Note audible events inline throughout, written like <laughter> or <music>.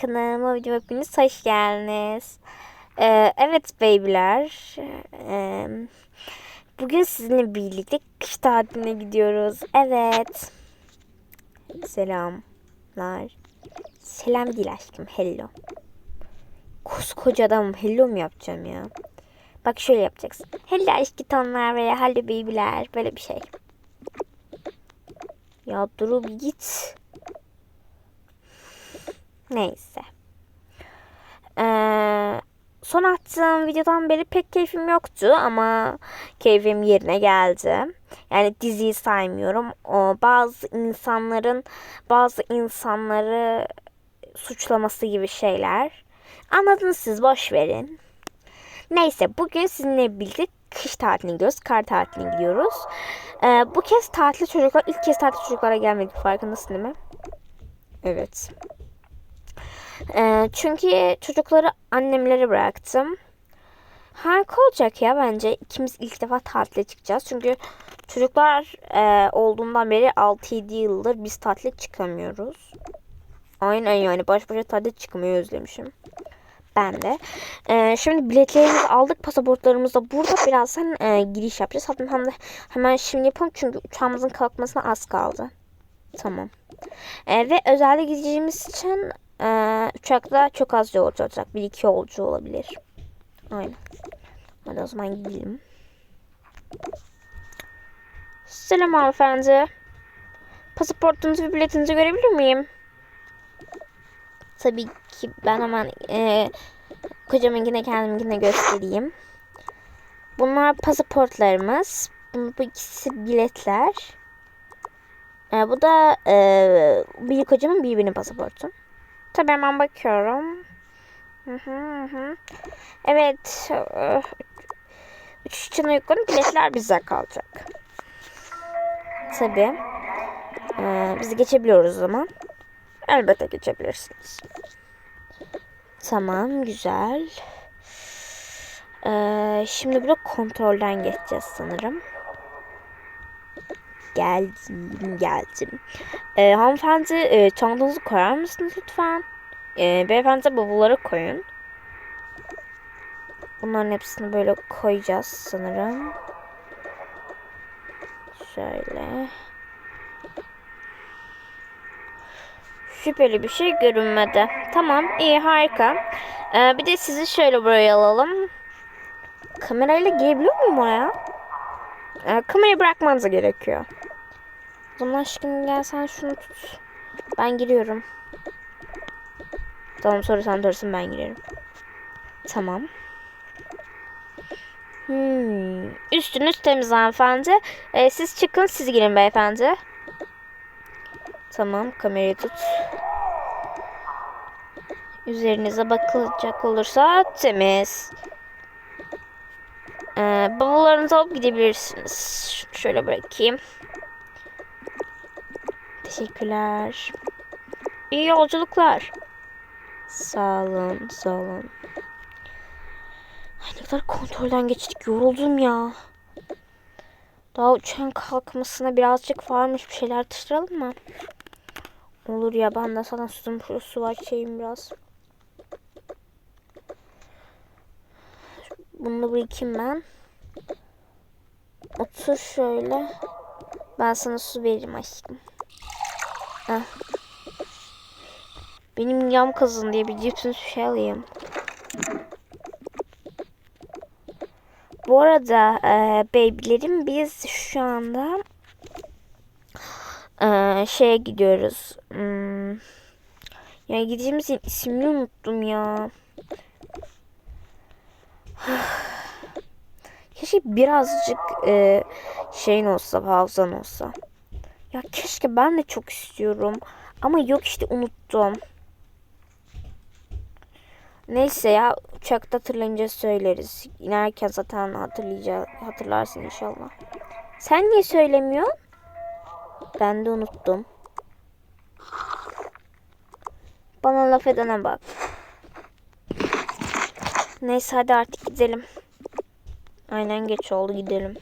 Kanalıma videoma hepiniz hoş geldiniz. Ee, evet babyler. Ee, bugün sizinle birlikte kış tatiline gidiyoruz. Evet. Selamlar. Selam değil aşkım. Hello. Koskoca adamım. Hello mu yapacağım ya? Bak şöyle yapacaksın. Hello aşkıtonlar veya hello babyler. Böyle bir şey. Ya Duru bir git. Neyse. Ee, son attığım videodan beri pek keyfim yoktu ama keyfim yerine geldi. Yani diziyi saymıyorum. O bazı insanların bazı insanları suçlaması gibi şeyler. Anladınız siz boş verin. Neyse bugün sizinle birlikte kış tatiline gidiyoruz. Kar tatiline gidiyoruz. Ee, bu kez tatil çocuklar ilk kez tatil çocuklara gelmedik farkındasın değil mi? Evet. Ee, çünkü çocukları annemlere bıraktım. Harika olacak ya bence. İkimiz ilk defa tatile çıkacağız. Çünkü çocuklar e, olduğundan beri 6-7 yıldır biz tatile çıkamıyoruz. Aynen yani baş başa tatile çıkmayı özlemişim. Ben de. Ee, şimdi biletlerimizi aldık. Pasaportlarımız da burada. Birazdan e, giriş yapacağız. Hatta hem de hemen şimdi yapalım. Çünkü uçağımızın kalkmasına az kaldı. Tamam. Ee, ve özelde gideceğimiz için e, uçakta çok az yolcu olacak. Bir iki yolcu olabilir. Aynen. Hadi o zaman gidelim. Selam hanımefendi. Pasaportunuzu ve biletinizi görebilir miyim? Tabii ki ben hemen e, kocamınkine kendiminkine göstereyim. Bunlar pasaportlarımız. Bu, ikisi biletler. E, bu da e, bir kocamın bir benim Tabii hemen bakıyorum. Evet. E, üç için uygun biletler bize kalacak. Tabii. E, biz geçebiliyoruz o zaman. Elbette geçebilirsiniz. Tamam güzel. Ee, şimdi burada kontrolden geçeceğiz sanırım. Geldim geldim. Ee, hanımefendi e, çantanızı koyar mısınız lütfen? Ee, beyefendi bavulları koyun. Bunların hepsini böyle koyacağız sanırım. Şöyle. Şüpheli bir şey görünmedi. Tamam iyi harika. Ee, bir de sizi şöyle buraya alalım. Kamerayla girebiliyor muyum oraya? Ee, kamerayı bırakmanız gerekiyor. Zaman aşkım gel sen şunu tut. Ben giriyorum. Tamam sonra sen durursun ben girerim. Tamam. Hmm. Üstünüz temiz hanımefendi. Ee, siz çıkın siz girin beyefendi. Tamam kamerayı tut. Üzerinize bakılacak olursa temiz. Ee, bavullarınızı alıp gidebilirsiniz. Şöyle bırakayım. Teşekkürler. İyi yolculuklar. Sağ olun, sağ olun. Ay ne kadar kontrolden geçtik. Yoruldum ya. Daha uçağın kalkmasına birazcık varmış bir şeyler atıştıralım mı? Olur ya ben de sana sustum şu su var şeyim biraz. Bunu bırakayım ben. Otur şöyle. Ben sana su veririm aşkım. Benim yam kazın diye bir cipsin şey alayım. Bu arada e, babylerim biz şu anda e, şeye gidiyoruz. Hmm, ya gideceğimiz ismini unuttum ya. <sighs> Keşke birazcık e, şeyin olsa, hafızan olsa. Ya keşke ben de çok istiyorum. Ama yok işte unuttum. Neyse ya uçakta hatırlayınca söyleriz. İnerken zaten hatırlayacağız, hatırlarsın inşallah. Sen niye söylemiyorsun? Ben de unuttum. Bana laf edene bak. Neyse hadi artık gidelim. Aynen geç oldu gidelim.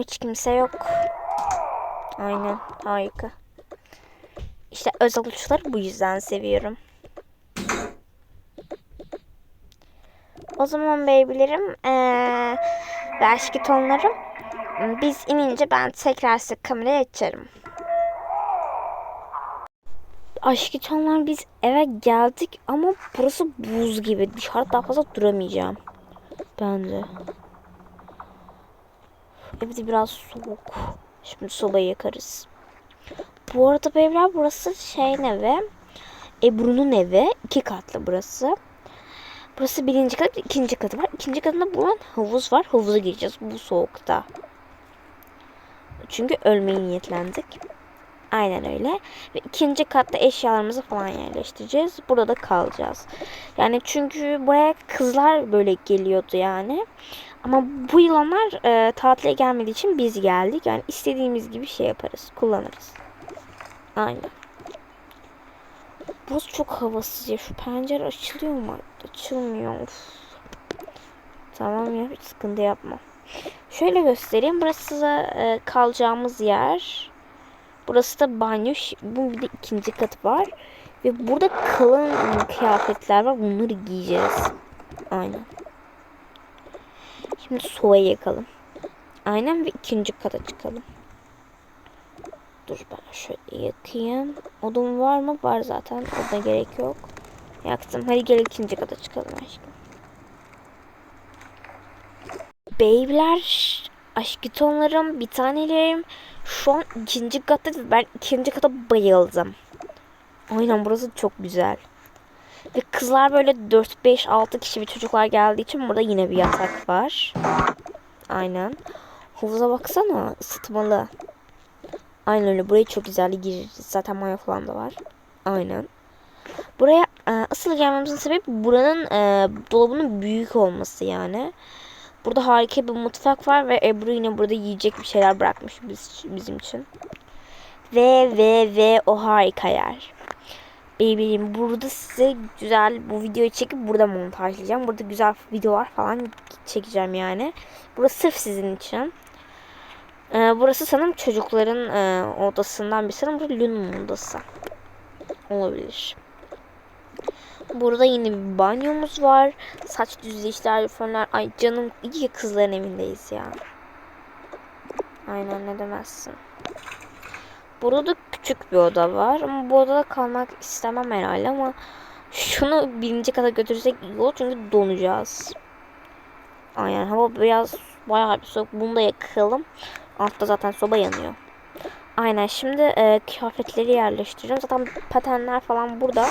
Hiç kimse yok. Aynen harika. İşte özel uçları bu yüzden seviyorum. O zaman beybilerim ee, ve aşkı tonlarım biz inince ben tekrar size kamerayı açarım. Aşkı tonlar biz eve geldik ama burası buz gibi. Dışarıda daha fazla duramayacağım. Bence. Evde biraz soğuk. Şimdi sobayı yakarız. Bu arada beyler burası şeyin evi. Ebru'nun evi. iki katlı burası. Burası birinci kat, ikinci katı var. İkinci katında bulan havuz var. Havuza gireceğiz bu soğukta. Çünkü ölmeyi niyetlendik. Aynen öyle. Ve ikinci katta eşyalarımızı falan yerleştireceğiz. Burada da kalacağız. Yani çünkü buraya kızlar böyle geliyordu yani. Ama bu yılanlar e, tatile gelmediği için biz geldik. Yani istediğimiz gibi şey yaparız. Kullanırız. Aynen. Burası çok havasız ya. Şu pencere açılıyor mu? Açılmıyor. Of. Tamam ya hiç sıkıntı yapma. Şöyle göstereyim. Burası da e, kalacağımız yer. Burası da banyo. Bu bir de ikinci kat var. Ve burada kalın kıyafetler var. Bunları giyeceğiz. Aynen. Şimdi soğayı yakalım. Aynen ve ikinci kata çıkalım. Dur ben şöyle yakayım. Odun var mı? Var zaten. Oduna gerek yok. Yaktım. Hadi gel ikinci kata çıkalım aşkım. Beyler, aşk tonlarım, bir tanelerim. Şu an ikinci katta ben ikinci kata bayıldım. Aynen burası çok güzel. Ve kızlar böyle 4 5 6 kişi bir çocuklar geldiği için burada yine bir yatak var. Aynen. Havuza baksana ısıtmalı. Aynen öyle. Burayı çok güzel gireriz. Zaten maya falan da var. Aynen. Buraya e, asıl gelmemizin sebebi buranın e, dolabının büyük olması yani. Burada harika bir mutfak var ve Ebru yine burada yiyecek bir şeyler bırakmış biz, bizim için. Ve ve ve o harika yer. Bebeğim burada size güzel bu videoyu çekip burada montajlayacağım. Burada güzel videolar falan çekeceğim yani. Burası sırf sizin için. Ee, burası sanırım çocukların e, odasından bir sanırım burada Luna'nın odası. Olabilir. Burada yine bir banyomuz var. Saç düzleşler, fönler. Ay canım iyi kızların evindeyiz ya. Aynen ne demezsin. Burada küçük bir oda var ama bu odada kalmak istemem herhalde ama şunu birinci kata götürsek iyi olur çünkü donacağız. Aynen hava biraz bayağı bir soğuk. Bunu da yakalım. Altta zaten soba yanıyor. Aynen şimdi e, kıyafetleri yerleştireceğim. Zaten patenler falan burada.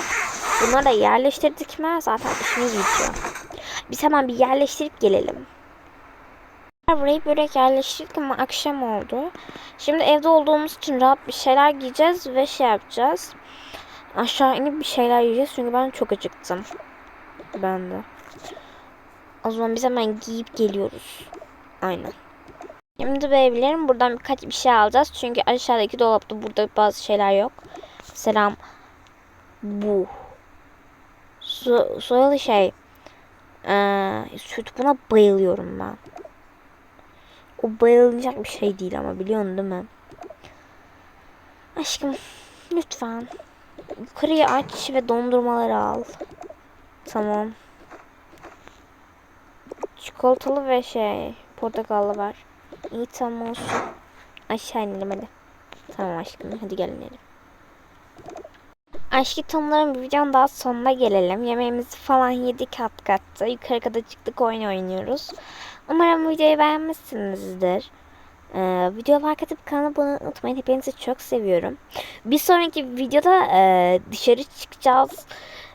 Bunları da yerleştirdik mi zaten işimiz bitiyor. Biz hemen bir yerleştirip gelelim. Burayı böyle yerleştirdik ama akşam oldu. Şimdi evde olduğumuz için rahat bir şeyler giyeceğiz ve şey yapacağız. Aşağı inip bir şeyler yiyeceğiz çünkü ben çok acıktım. Ben de. O zaman biz hemen giyip geliyoruz. Aynen. Şimdi beybilerim buradan birkaç bir şey alacağız. Çünkü aşağıdaki dolapta burada bazı şeyler yok. Selam. Bu. Soyalı şey. Ee, süt buna bayılıyorum ben. O bayılacak bir şey değil ama biliyorsun değil mi? Aşkım lütfen. Yukarıyı aç ve dondurmaları al. Tamam. Çikolatalı ve şey portakallı var. İyi tamam olsun. Aşağı inelim hadi. Tamam aşkım hadi gel inelim. Aşkı Tomların bir videonun daha sonuna gelelim. Yemeğimizi falan yedik alt katta. Yukarı kadar çıktık oyun oynuyoruz. Umarım videoyu beğenmişsinizdir. Ee, video like atıp kanala abone unutmayın. Hepinizi çok seviyorum. Bir sonraki videoda e, dışarı çıkacağız.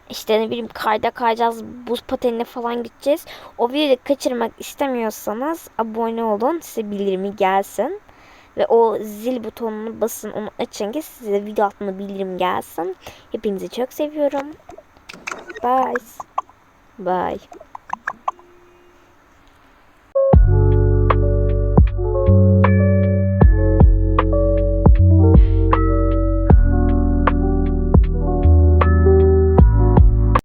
İşte ne bileyim kayda kayacağız. Buz patenine falan gideceğiz. O videoyu kaçırmak istemiyorsanız abone olun. Size bildirimi gelsin. Ve o zil butonunu basın onu açın ki size video altında bildirim gelsin. Hepinizi çok seviyorum. Bye. Bye.